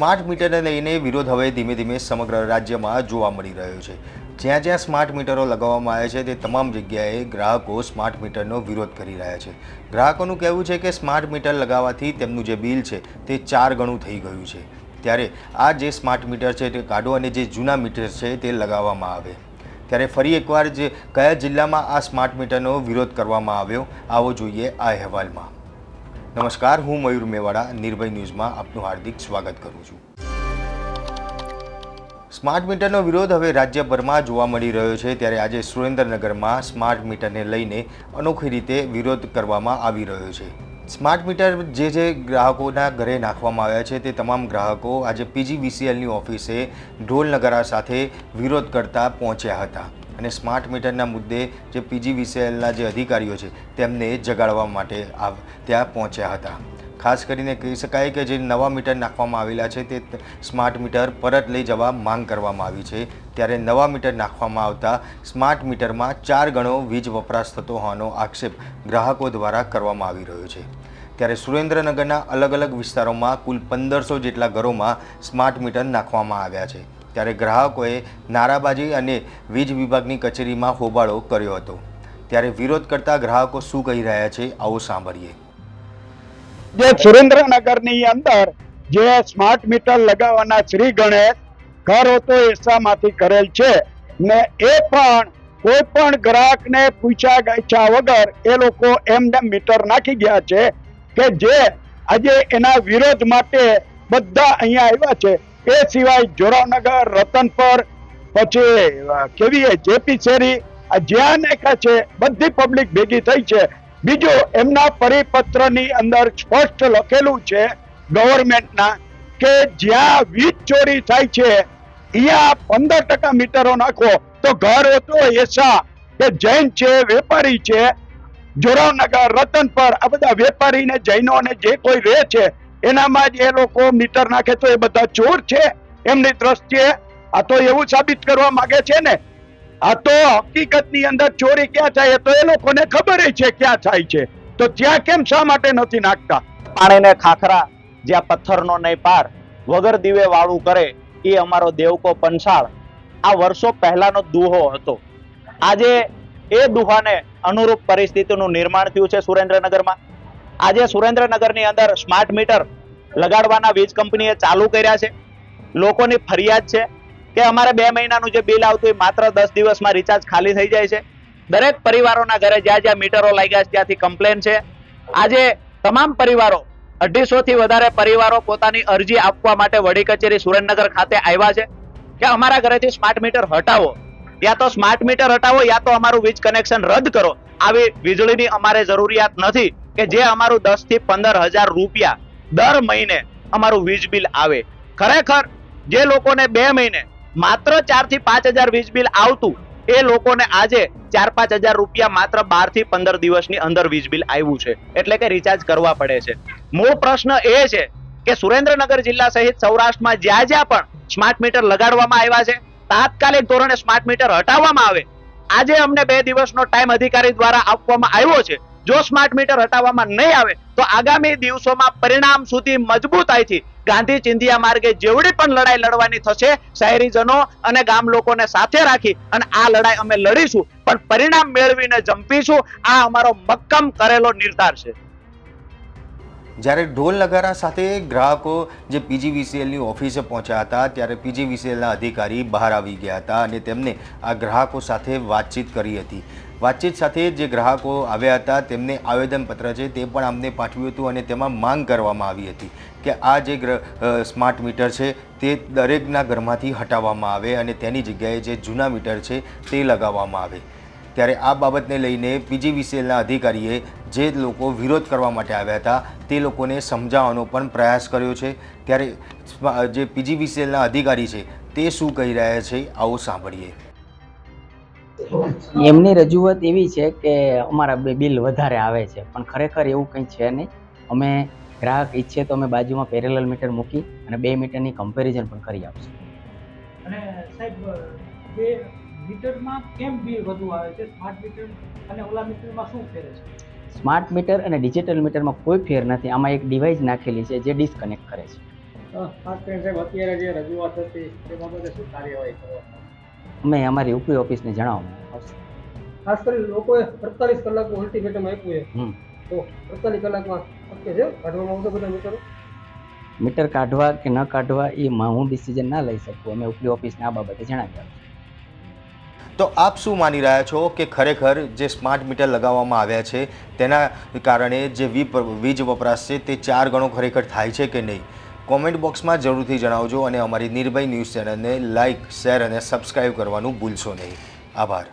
Smart મીટરને લઈને વિરોધ હવે ધીમે ધીમે સમગ્ર રાજ્યમાં જોવા મળી રહ્યો છે. જ્યાં જ્યાં સ્માર્ટ મીટરો લગાવવામાં આવે છે, તે તમામ જગ્યાએ ગ્રાહકો સ્માર્ટ મીટરનો વિરોધ કરી રહ્યા છે. ગ્રાહકોનું કહેવું છે કે સ્માર્ટ મીટર લગાવવાથી તેમનું જે બિલ છે, તે ચાર ગણું થઈ ગયું છે. ત્યારે આ જે સ્માર્ટ મીટર છે, તે કાઢો અને જે જૂના મીટર છે, તે લગાવવામાં આવે. ત્યારે ફરી એકવાર જે કયા જિલ્લામાં આ સ્માર્ટ મીટરનો વિરોધ કરવામાં આવ્યો, આવો જોઈએ આ અહેવાલમાં. નમસ્કાર, હું મયુર મેવાડા, નિર્ભય ન્યૂઝમાં આપનું હાર્દિક સ્વાગત કરું છું. સ્માર્ટ મીટરનો વિરોધ હવે રાજ્યભરમાં જોવા મળી રહ્યો છે, ત્યારે આજે સુરેન્દ્રનગરમાં સ્માર્ટ મીટરને લઈને અનોખી રીતે વિરોધ કરવામાં આવી રહ્યો છે. સ્માર્ટ મીટર જે જે ગ્રાહકોના ઘરે નાખવામાં આવ્યા છે તે તમામ ગ્રાહકો આજે પીજીવીસીએલની ઓફિસે ઢોલ નગારા સાથે વિરોધ કરતા પહોંચ્યા હતા. અને સ્માર્ટ મીટરના મુદ્દે જે પીજીવીસીએલના જે અધિકારીઓ છે તેમને જગાડવા માટે ત્યાં પહોંચ્યા હતા. ખાસ કરીને કહી શકાય કે જે નવા મીટર નાખવામાં આવેલા છે તે, સ્માર્ટ મીટર પરત લઈ જવા માંગ કરવામાં આવી છે. ત્યારે નવા મીટર નાખવામાં આવતા સ્માર્ટ મીટરમાં ચાર ગણો વીજ વપરાશ થતો હોવાનો આક્ષેપ ગ્રાહકો દ્વારા કરવામાં આવી રહ્યો છે. ત્યારે સુરેન્દ્રનગરના અલગ અલગ વિસ્તારોમાં કુલ પંદરસો જેટલા ઘરોમાં સ્માર્ટ મીટર નાખવામાં આવ્યા છે. ત્યારે ગ્રાહકોએ નારાબાજી અને વીજ વિભાગની કચેરીમાં હોબાળો કર્યો હતો. ત્યારે વિરોધ કરતા ગ્રાહકો શું કહી રહ્યા છે આવો સાંભળીએ. જે સુરેન્દ્રનગરની અંદર જે સ્માર્ટ મીટર લગાવવાના શ્રી ગણેશ ઘર હતો એસામાંથી કરેલ છે. ને એ પણ કોઈ પણ ગ્રાહકને પૂછ્યા ગાયછા વગર એ લોકો એમને મીટર નાખી ગયા છે કે જે આજે એના વિરોધ માટે બધા અહીંયા આવ્યા છે. એ સિવાય જોરાવનગર, રતનપર, પછી કેવી જેપી શેરી જ્યાં નેખા છે, બધી પબ્લિક ભેગી થઈ છે. બીજું એમના પરિપત્રની અંદર સ્પષ્ટ લખેલું છે ગવર્મેન્ટના કે જ્યાં વીજ ચોરી થાય છે અહીંયા પંદર ટકા મીટરો નાખો, તો ઘર હતો એસા. કે જૈન છે, વેપારી છે, જોરાવનગર, રતનપર, આ બધા વેપારી ને જૈનો અને જે કોઈ રહે છે, એનામાં જ એ લોકો મીટર નાખે તો એ બધા ચોર છે એમની દ્રષ્ટિએ. આ તો એવું સાબિત કરવા માંગે છે ને. આ તો હકીકતની અંદર ચોરી ક્યાં થાય તો એ લોકોને ખબર છે ક્યાં થાય છે. તો ત્યાં કેમ શા માટે નથી નાખતા? પાણીને ખાખરા જ્યાં પથ્થરનો નહીં પાર વગર દીવે વાળું કરે, એ અમારો દેવકો પંસાળ. આ વર્ષો પહેલાનો દુહો હતો. આજે એ દુહાને અનુરૂપ પરિસ્થિતિનું નિર્માણ થયું છે સુરેન્દ્રનગરમાં. આજે સુરેન્દ્રનગરની અંદર સ્માર્ટ મીટર લગાડવાના વીજ કંપનીએ ચાલુ કર્યા છે. લોકોની ફરિયાદ છે કે અમારે બે મહિનાનું જે બિલ આવતું એ માત્ર દસ દિવસમાં રિચાર્જ ખાલી થઈ જાય છે. દરેક પરિવારોના ઘરે જ્યાં જ્યાં મીટરો લાગ્યા છે, ત્યાંથી કમ્પ્લેન છે. આજે તમામ પરિવારો અઢીસો થી વધારે પરિવારો પોતાની અરજી આપવા માટે વડી કચેરી સુરેન્દ્રનગર ખાતે આવ્યા છે. કે અમારા ઘરેથી સ્માર્ટ મીટર હટાવો. યા તો સ્માર્ટ મીટર હટાવો, યા તો અમારું વીજ કનેક્શન રદ કરો. આવી વીજળીની અમારે જરૂરિયાત નથી કે જે અમારું દસથી પંદર હજાર રૂપિયા દર મહિને અમારું વીજ બિલ આવે. ખરેખર, જે લોકોને બે મહિને માત્ર ચારથી પાંચ હજાર વીજ બિલ આવતું, એ લોકોને આજે ચાર પાંચ હજાર રૂપિયા માત્ર બારથી પંદર દિવસની અંદર વીજ બિલ આવ્યું છે. એટલે કે રિચાર્જ કરવા પડે છે. મૂળ પ્રશ્ન એ છે કે સુરેન્દ્રનગર જિલ્લા સહિત સૌરાષ્ટ્રમાં જ્યાં જ્યાં પણ સ્માર્ટ મીટર લગાડવામાં આવ્યા છે, તાત્કાલિક ધોરણે સ્માર્ટ મીટર હટાવવામાં આવે. આજે અમને બે દિવસનો ટાઈમ અધિકારી દ્વારા આપવામાં આવ્યો છે. જો સ્માર્ટ મીટર હટાવવામાં નહીં આવે, તો આગામી દિવસોમાં પરિણામ સુધી મજબૂતાઈથી ગાંધી ચિંધિયા માર્ગે જેવડી પણ લડાઈ લડવાની થશે, શહેરીજનો અને ગામ લોકોને સાથે રાખી અને આ લડાઈ અમે લડીશું. પણ પરિણામ મેળવીને જંપીશું, આ અમારો મક્કમ કરેલો નિર્ધાર છે. જ્યારે ઢોલ નગારા સાથે ગ્રાહકો જે પીજીવીસીએલની ઓફિસે પહોંચ્યા હતા, ત્યારે પીજીવીસીએલના અધિકારી બહાર આવી ગયા હતા અને તેમને આ ગ્રાહકો સાથે વાતચીત કરી હતી. વાતચીત સાથે જે ગ્રાહકો આવ્યા હતા, તેમને આવેદનપત્ર છે તે પણ અમને પાઠવ્યું હતું અને તેમાં માંગ કરવામાં આવી હતી કે આ જે સ્માર્ટ મીટર છે તે દરેકના ઘરમાંથી હટાવવામાં આવે અને તેની જગ્યાએ જે જૂના મીટર છે તે લગાવવામાં આવે. ત્યારે આ બાબતને લઈને પીજીવીસીએલના અધિકારીએ જે લોકો વિરોધ કરવા માટે આવ્યા હતા, તે લોકોને સમજાવવાનો પણ પ્રયાસ કર્યો છે. ત્યારે જે પીજીવીસીએલના અધિકારી છે તે શું કહી રહ્યા છે, આવો સાંભળીએ. એમની રજૂઆત એવી છે કે અમારા બે બિલ વધારે આવે છે પણ ખરેખર એવું કંઈ છે નહીં. અમે ગ્રાહક ઈચ્છે તો અમે બાજુમાં પેરેલલ મીટર મૂકી અને બે મીટરની કમ્પેરિઝન પણ કરી આપશું. અને સાહેબ બે મીટરમાં કેમ બિલ વધુ આવે છે? સ્માર્ટ મીટર અને ઓલા મીટરમાં શું ફેર છે? સ્માર્ટ મીટર અને ડિજિટલ મીટરમાં કોઈ ફેર નથી. આમાં એક ડિવાઇસ નાખેલી છે જે ડિસ્કનેક્ટ કરે છે. ખાસ કરીને સાહેબ અત્યારે જે રજૂઆત હતી તે બાબતે શું કાર્યવાહી કરવા અમે અમારી ઉપરી ઓફિસને આવશે ખાસ કરી લોકોએ અડતાલીસ કલાકનું અલ્ટિમેટમ આપ્યું છે. તો અડતાલીસ કલાકમાં શક્ય છે? કાઢવામાં આવશે બધા મીટરો મીટર કાઢવા કે ન કાઢવા એ માં હું ડિસિઝન ના લઈ શકું. અમે ઉપલી ઓફિસને આ બાબતે જણાવી તો આપ શું માની રહ્યા છો કે ખરેખર જે સ્માર્ટ મીટર લગાવવામાં આવ્યા છે તેના કારણે જે વીજ વપરાશ છે તે ચાર ગણો ખરેખર થાય છે કે નહીં? કોમેન્ટ બોક્સમાં જરૂરથી જણાવજો અને અમારી નિર્ભય ન્યૂઝ ચેનલને લાઇક શેર અને સબસ્ક્રાઈબ કરવાનું ભૂલશો નહીં. આભાર.